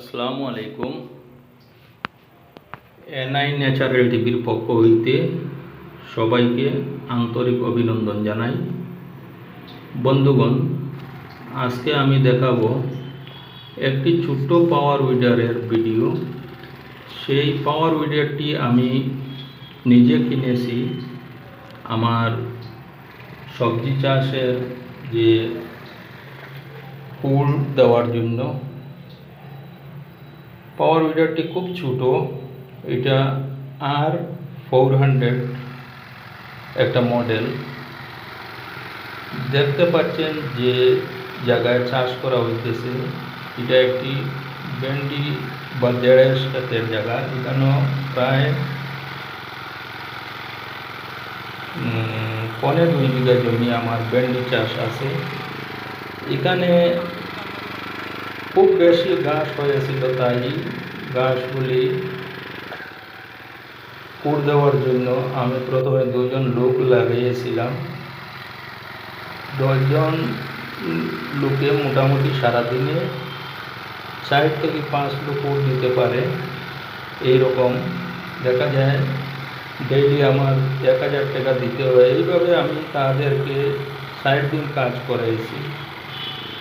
আসসালামু আলাইকুম। NI natural টিভির পক্ষ হইতে সবাইকে আন্তরিক অভিনন্দন জানাই। বন্ধুগণ, আজকে আমি দেখাবো একটি ছোট্ট পাওয়ার উইডারের ভিডিও সেই পাওয়ার উইডারটি আমি নিজে কিনেছি আমার সবজি চাষের যে ফুল দেওয়ার জন্য। পাওয়ার উইডারটি খুব ছোট, এটা আর ফোর হান্ড্রেড একটা মডেল দেখতে পাচ্ছেন যে জায়গায় চাষ করা হইতেছে। এটা একটি ভেন্ডি বা দেড়ের ক্ষেতের জায়গা। এখানেও প্রায় পনেরো দুই বিঘা জমি আমার ভেন্ডি চাষ আছে। এখানে খুব বেশি ঘাস হয়েছিল তাই ঘাসগুলি কুড় দেওয়ার জন্য আমি প্রথমে দুজন লোক লাগিয়েছিলাম। দশজন লোকে মোটামুটি সারাদিনে চার থেকে পাঁচ লোক কুড় দিতে পারে। এই রকম দেখা যায় ডেইলি আমার এক হাজার টাকা দিতে হয়। এইভাবে আমি তাদেরকে ষাট দিন কাজ করাইছি।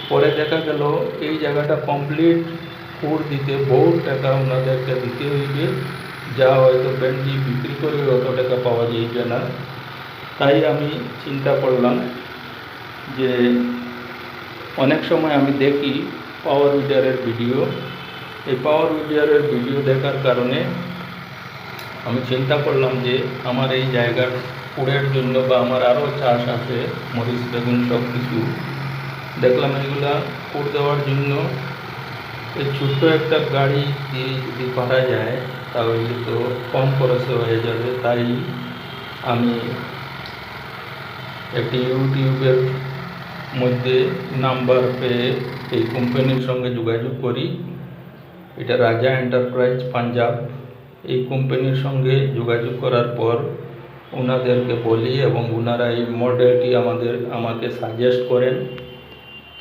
পরে দেখা গেল, এই জায়গাটা কমপ্লিট ফুড দিতে বহু টাকা ওনাদেরকে দিতে হইবে। যা হয়তো ভেন্ডি বিক্রি করে অত টাকা পাওয়া যাইবে না। তাই আমি চিন্তা করলাম যে অনেক সময় আমি দেখি পাওয়ার উইডারের ভিডিও এই পাওয়ার উইডারের ভিডিও দেখার কারণে আমি চিন্তা করলাম যে আমার এই জায়গার ফুডের জন্য বা আমার আরও চাষ আছে, মরিচ, বেগুন সব কিছু দেখলাম এগুলা ফুড দেওয়ার জন্য এই ছোট্ট একটা গাড়ি দিয়ে যদি পারা যায়, তাহলে তো কম খরচে হয়ে যাবে। তাই আমি একটি ইউটিউবের মধ্যে নাম্বার পেয়ে এই কোম্পানির সঙ্গে যোগাযোগ করি। এটা রাজা এন্টারপ্রাইজ পাঞ্জাব। এই কোম্পানির সঙ্গে যোগাযোগ করার পর ওনাদেরকে বলি এবং ওনারা এই মডেলটি আমাদের, আমাকে সাজেস্ট করেন।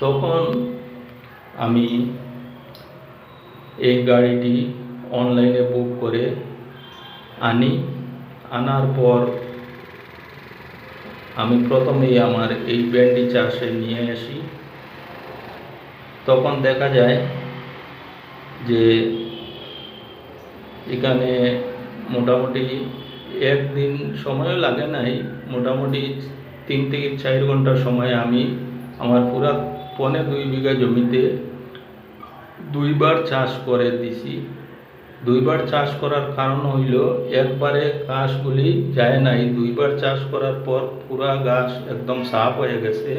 তখন আমি এই গাড়িটি অনলাইনে বুক করে আনি। আনার পর আমি প্রথমেই আমার এই ব্যান্ডি চাষে নিয়ে আসি। তখন দেখা যায় যে এখানে মোটামুটি একদিন সময়ও লাগে নাই। মোটামুটি তিন থেকে চার ঘণ্টার সময় আমি আমার পুরা পনে দুই বিঘা জমিতে দুইবার চাষ করে দিছি। দুইবার চাষ করার কারণ হইল, একবারে ঘাসগুলি যায় নাই। দুইবার চাষ করার পর পুরা গাছ একদম সাফ হয়ে গেছে।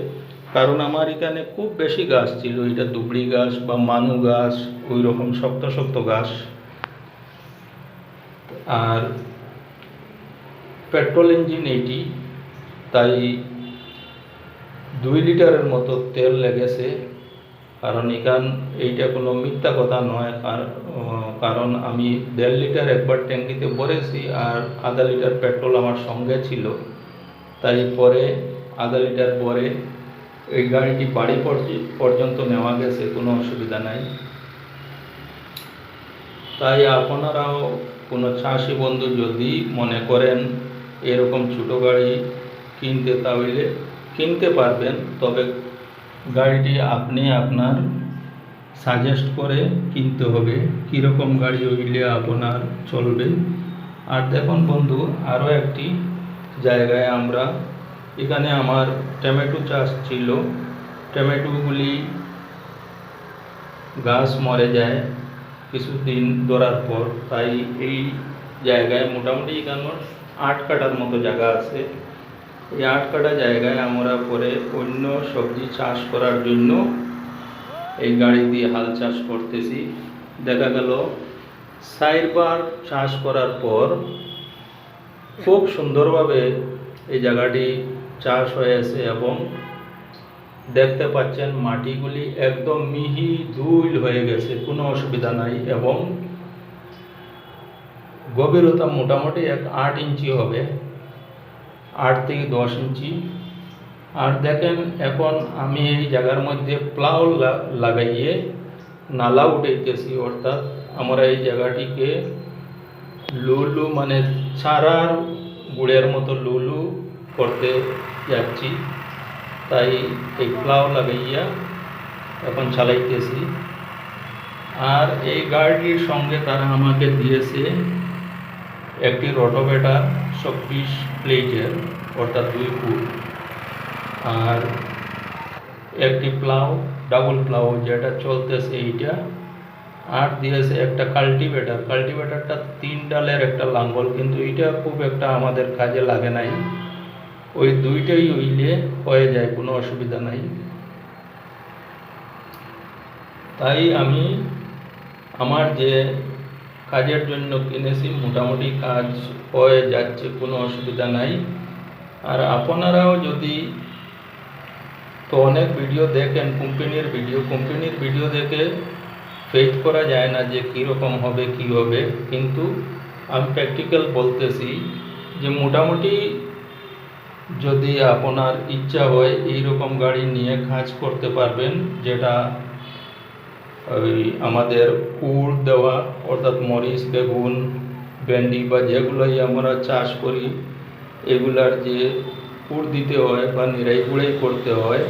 কারণ আমার এখানে খুব বেশি গাছ ছিল, এটা দুবড়ি গাছ বা মানু গাছ ওই রকম শক্ত শক্ত গাছ আর পেট্রোল ইঞ্জিন এটি, তাই দুই লিটারের মতো তেল লেগেছে। কারণ এখান, এইটা কোনো মিথ্যা কথা নয়। কার- কারণ আমি দেড় লিটার একবার ট্যাঙ্কিতে ভরেছি আর আধা লিটার পেট্রোল আমার সঙ্গে ছিল। তাই পরে আধা লিটার পরে এই গাড়িটি বাড়ি পর্য- পর্যন্ত নেওয়া গেছে, কোনো অসুবিধা নাই। তাই আপনারাও কোনো চাষি বন্ধু যদি মনে করেন এরকম ছোটো গাড়ি কিনতে তাহলে কিনতে পারবেন, তবে গাড়িটি আপনি আপনার সাজেস্ট করে কিনতে হবে, কীরকম গাড়ি হইলে আপনার চলবে। আর দেখুন বন্ধু আরও একটি জায়গায় আমরা, এখানে আমার টমেটো চাষ ছিল। টমেটোগুলি গাছ মরে যায় কিছুদিন ধরার পর, তাই এই জায়গায় মোটামুটি এখানে আট কাটার মতো জায়গা আছে। এই আট কাটা জায়গায় আমরা পরে অন্য সবজি চাষ করার জন্য এই গাড়ি দিয়ে হাল চাষ করতেছি। দেখা গেল, চারবার চাষ করার পর খুব সুন্দরভাবে এই জায়গাটি চাষ হয়েছে এবং দেখতে পাচ্ছেন মাটিগুলি একদম মিহি ধুইল হয়ে গেছে, কোনো অসুবিধা নাই এবং গভীরতা মোটামুটি এক আট ইঞ্চি হবে। আট থেকে দশ ইঞ্চি। আর দেখেন, এখন আমি এই জায়গার মধ্যে প্লাউ লাগাইয়ে নালা উঠাইতেছি, অর্থাৎ আমরা এই জায়গাটিকে লুলু মানে চারার গুড়ের মতো লুলু করতে যাচ্ছি। তাই এই প্লাও লাগাইয়া এখন চালাইতেছি। আর এই গাড়ির সঙ্গে তারা আমাকে দিয়েছে একটি রটোভেটার চব্বিশ প্লেটের অর্থাৎ দুই ফুট। আর একটি প্লাও ডাবল প্লাও যেটা চলতেছে এইটা। আর দিয়েছে একটা কাল্টিভেটার কাল্টিভেটারটা তিন ডালের একটা লাঙ্গল, কিন্তু এটা খুব একটা আমাদের কাজে লাগে নাই। ওই দুইটাই উইলে হয়ে যায়, কোনো অসুবিধা নাই। তাই আমি আমার যে কাজের জন্য কিনেছি, মোটামুটি কাজ হয়ে যাচ্ছে, কোনো অসুবিধা নাই। আর আপনারাও যদি তো অনেক ভিডিও দেখেন, কোম্পানির ভিডিও কোম্পানির ভিডিও দেখে ফেথ করা যায় না যে কীরকম হবে, কী হবে। কিন্তু আমি প্র্যাকটিক্যাল বলতেছি যে মোটামুটি যদি আপনার ইচ্ছা হয় এই রকম গাড়ি নিয়ে কাজ করতে পারবেন, যেটা ওই আমাদের কুড় দেওয়া, অর্থাৎ মরিচ, বেগুন, ভেন্ডি বা যেগুলোই আমরা চাষ করি, এগুলার যে কুড় দিতে হয় বা নিরাই করতে হয়,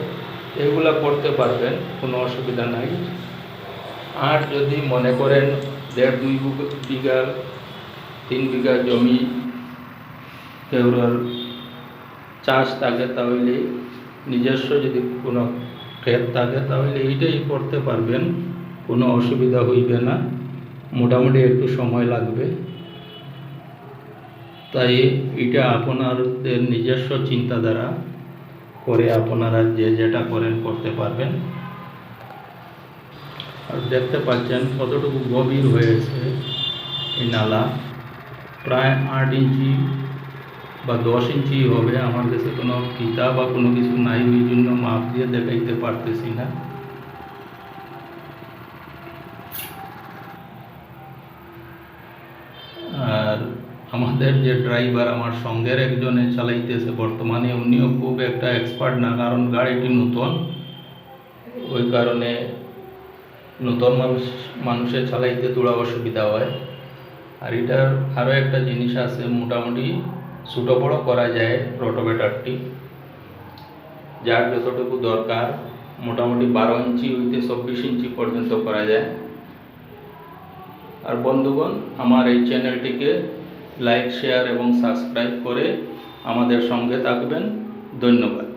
এগুলা করতে পারবেন, কোনো অসুবিধা নাই। আর যদি মনে করেন দেড় দুই বিঘা, তিন বিঘা জমি কেউরার চাষ থাকে তাহলে, নিজস্ব যদি কোনো ক্ষেত থাকে তাহলে এইটাই করতে পারবেন। কোনো অসুবিধা হইবে না। মোটামুটি একটু সময় লাগবে। তাই এটা আপনাদের নিজস্ব চিন্তাধারা করে আপনারা যে যেটা করেন করতে পারবেন। আর দেখতে পাচ্ছেন কতটুকু গভীর হয়েছে এই নালা। প্রায় আট ইঞ্চি বা দশ ইঞ্চি হবে। আমার কাছে কোনো ফিতা বা কোনো কিছু নাই, ওই জন্য মাপ দিয়ে দেখাইতে পারতেছি না আর আমাদের যে ড্রাইভার আমার সঙ্গের একজনে চালাইতেছে, বর্তমানে উনিও খুব একটা এক্সপার্ট না, কারণ গাড়িটি নতুন। ওই কারণে নতুন মানুষ, মানুষের চালাইতে তোলা অসুবিধা হয়। আর এটার আরও একটা জিনিস আছে, মোটামুটি ছোটো বড়ো করা যায় রোটোভেটারটি যার যতটুকু দরকার, মোটামুটি বারো ইঞ্চি হইতে চব্বিশ ইঞ্চি পর্যন্ত করা যায়। আর বন্ধুগণ, আমার এই চ্যানেলটিকে লাইক শেয়ার এবং সাবস্ক্রাইব করে আমাদের সঙ্গে থাকবেন। ধন্যবাদ।